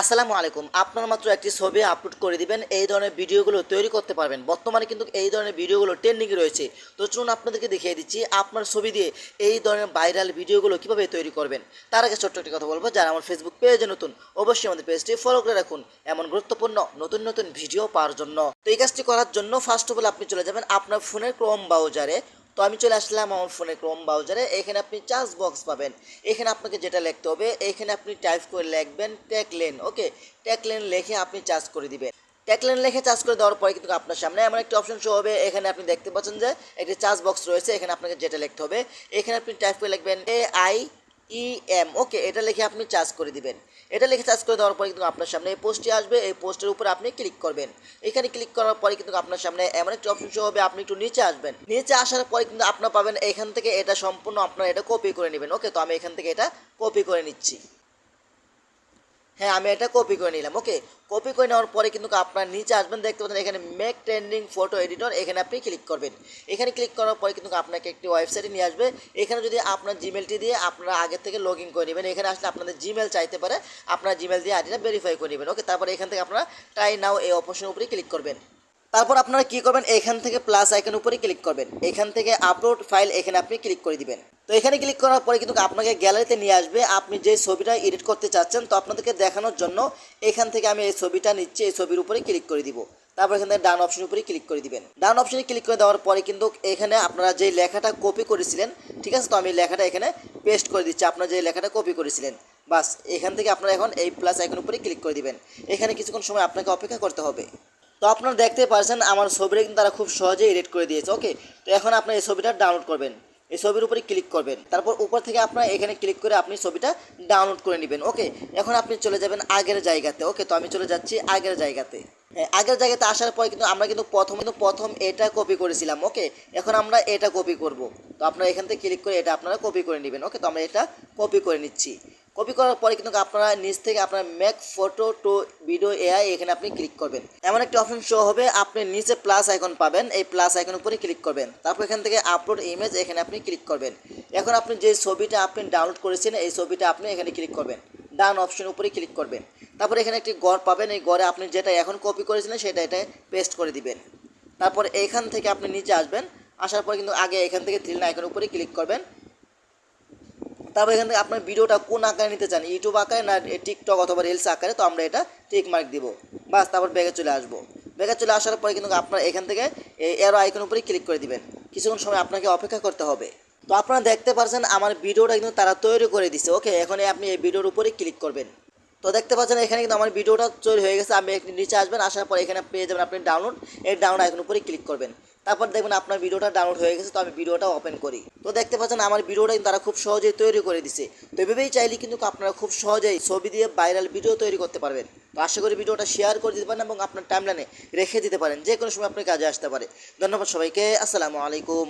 আসসালামু আলাইকুম। আপনার মাত্র একটি ছবি আপলোড করে দিবেন, এই ধরনের ভিডিওগুলো তৈরি করতে পারবেন। বর্তমানে কিন্তু এই ধরনের ভিডিওগুলো ট্রেন্ডিংয়ে রয়েছে। তো চলুন আপনাদেরকে দেখিয়ে দিচ্ছি, আপনার ছবি দিয়ে এই ধরনের ভাইরাল ভিডিওগুলো কীভাবে তৈরি করবেন। তার আগে ছোট্ট একটি কথা বলব, যারা আমার ফেসবুক পেজে নতুন, অবশ্যই আমাদের পেজটি ফলো করে রাখুন। এমন গুরুত্বপূর্ণ, নতুন নতুন ভিডিও পাওয়ার জন্য। তো এই কাজটি করার জন্য ফার্স্ট অফ অল আপনি চলে যাবেন আপনার ফোনের ক্রোম ব্রাউজারে তো আমি চলে আসলাম আমার ফোনে ক্রোম ব্রাউজারে এখানে আপনি চার্জ বক্স পাবেন। এখানে আপনাকে যেটা লিখতে হবে, এখানে আপনি টাইপ করে লিখবেন ট্যাগলেন ওকে ট্যাগলেন লিখে আপনি চার্জ করে দিবেন। ট্যাগলেন লিখে চার্জ করে দেওয়ার পরে কিন্তু আপনার সামনে এমন একটা অপশন শো হবে। এখানে আপনি দেখতে পাচ্ছেন যে, একটি চার্জ বক্স রয়েছে। এখানে আপনাকে যেটা লিখতে হবে, এখানে আপনি টাইপ করে লিখবেন এ আই ই এম ওকে এটা লিখে আপনি চার্জ করে দিবেন। এটা লিখে চার্জ করে দেওয়ার পরে কিন্তু আপনার সামনে এই পোস্টটি আসবে। এই পোস্টের উপর আপনি ক্লিক করবেন। এখানে ক্লিক করার পরে কিন্তু আপনার সামনে এমন একটি অপশন হবে, আপনি একটু নিচে আসবেন। নিচে আসার পরে কিন্তু আপনার পাবেন, এখান থেকে এটা সম্পূর্ণ আপনার এটা কপি করে নেবেন। ওকে তো আমি এখান থেকে এটা কপি করে নিচ্ছি। হ্যাঁ আমি এটা কপি করে নিলাম ওকে কপি করে নেওয়ার পরে কিন্তু আপনার নিচে আসবেন, দেখতে পাচ্ছেন এখানে মেক ট্রেন্ডিং ফটো এডিটর এখানে আপনি ক্লিক করবেন। এখানে ক্লিক করার পরে কিন্তু আপনাকে একটি ওয়েবসাইটে নিয়ে আসবে। এখানে যদি আপনার জিমেলটি দিয়ে আপনারা আগে থেকে লগ ইন করে নেবেন, এখানে আসলে আপনাদের জিমেল চাইতে পারে, আপনার জিমেল দিয়ে আইডিটা ভেরিফাই করে নেবেন ওকে তারপরে এখান থেকে আপনারা ট্রাই নাও এই অপশনের উপরে ক্লিক করবেন। তারপর আপনারা কি করবেন? এখান থেকে প্লাস আইকন উপরে ক্লিক করবেন। এখান থেকে আপলোড ফাইল এখানে আপনি ক্লিক করে দিবেন। তো এখানে ক্লিক করার পরে কিন্তু আপনাকে গ্যালারিতে নিয়ে আসবে। আপনি যে ছবিটা এডিট করতে চাচ্ছেন, তো আপনাদেরকে দেখানোর জন্য এখান থেকে আমি এই ছবিটা নিচ্ছি, এই ছবির উপরে ক্লিক করে দিব। তারপর এখান থেকে ডান অপশনের উপরে ক্লিক করে দিবেন। ডান অপশনে ক্লিক করে দেওয়ার পরে কিন্তু এখানে আপনারা যে লেখাটা কপি করেছিলেন, ঠিক আছে? তো আমি লেখাটা এখানে পেস্ট করে দিচ্ছি। আপনারা যে লেখাটা কপি করেছিলেন, বাস, এখান থেকে আপনারা এখন এই প্লাস আইকন উপরে ক্লিক করে দিবেন। এখানে কিছুক্ষণ সময় আপনাকে অপেক্ষা করতে হবে। তো আপনারা দেখতে পারছেন আমার ছবিটা কিন্তু তারা খুব সহজেই এডিট করে দিয়েছে ওকে তো এখন আপনার এই ছবিটা ডাউনলোড করবেন। এই ছবির উপরে ক্লিক করবেন। তারপর উপর থেকে আপনার এখানে ক্লিক করে আপনি ছবিটা ডাউনলোড করে নেবেন ওকে এখন আপনি চলে যাবেন আগের জায়গাতে ওকে তো আমি চলে যাচ্ছি আগের জায়গাতে। হ্যাঁ, আগের জায়গাতে আসার পরে কিন্তু আমরা কিন্তু প্রথম কিন্তু প্রথম এটা কপি করেছিলাম ওকে এখন আমরা এটা কপি করব। তো আপনারা এখান থেকে ক্লিক করে এটা আপনারা কপি করে নেবেন ওকে তো আমরা এটা কপি করে নিচ্ছি। কপি করার পরে কিন্তু আপনারা নিচ থেকে আপনার make photo to video AI এখানে আপনি ক্লিক করবেন। এমন একটা অপশন শো হবে, আপনি নিচে প্লাস আইকন পাবেন, এই প্লাস আইকন উপরে ক্লিক করবেন। তারপর এখান থেকে আপলোড ইমেজ এখানে আপনি ক্লিক করবেন। এখন আপনি যে ছবিটা আপনি ডাউনলোড করেছেন, এই ছবিটা আপনি এখানে ক্লিক করবেন। ডান অপশন উপরে ক্লিক করবেন। তারপর এখানে একটি গড় পাবেন, এই গড়ে আপনি যেটা এখন কপি করেছিলেন সেটা এটা পেস্ট করে দিবেন। তারপর এখান থেকে আপনি নিচে আসবেন, আসার পর কিন্তু আগে এখান থেকে থ্রিল আইকন উপরে ক্লিক করবেন। তারপর এখান থেকে আপনার ভিডিওটা কোন আকারে নিতে চান? ইউটিউব আকারে না টিকটক অথবা রিলস আকারে? তো আমরা এটা টিক মার্ক দিব। বাস, তারপর ব্যাগে চলে আসব। ব্যাগে চলে আসার পরে কিন্তু আপনার এখান থেকে এই এরো আইকন উপরে ক্লিক করে দিবেন। কিছুক্ষণ সময় আপনাকে অপেক্ষা করতে হবে। তো আপনারা দেখতে পারছেন, আমার ভিডিওটা কিন্তু তারা তৈরি করে দিছে। ওকে এখন আপনি এই ভিডিওর উপরে ক্লিক করবেন। তো দেখতে পাচ্ছেন, এখানে কিন্তু আমার ভিডিওটা তৈরি হয়ে গেছে। আপনি একটু নিচে আসবেন, আসার পর এখানে পেয়ে যাবেন আপনি ডাউনলোড এই ডাউনলোড আইকন উপরে ক্লিক করবেন। তারপর দেখবেন আপনার ভিডিওটা ডাউনলোড হয়ে গেছে, তো আমি ভিডিওটা ওপেন করি। তো দেখতে পাচ্ছেন, আমার ভিডিওটা কিন্তু তারা খুব সহজেই তৈরি করে দিছে। তো এভাবেই চাইলে কিন্তু আপনারা খুব সহজেই ছবি দিয়ে ভাইরাল ভিডিও তৈরি করতে পারবেন। তো আশা করি ভিডিওটা শেয়ার করে দিতে পারেন এবং আপনার টাইমলাইনে রেখে দিতে পারেন। যে কোনো সময় আপনার কাজে আসতে পারে। ধন্যবাদ সবাইকে, আসসালামু আলাইকুম।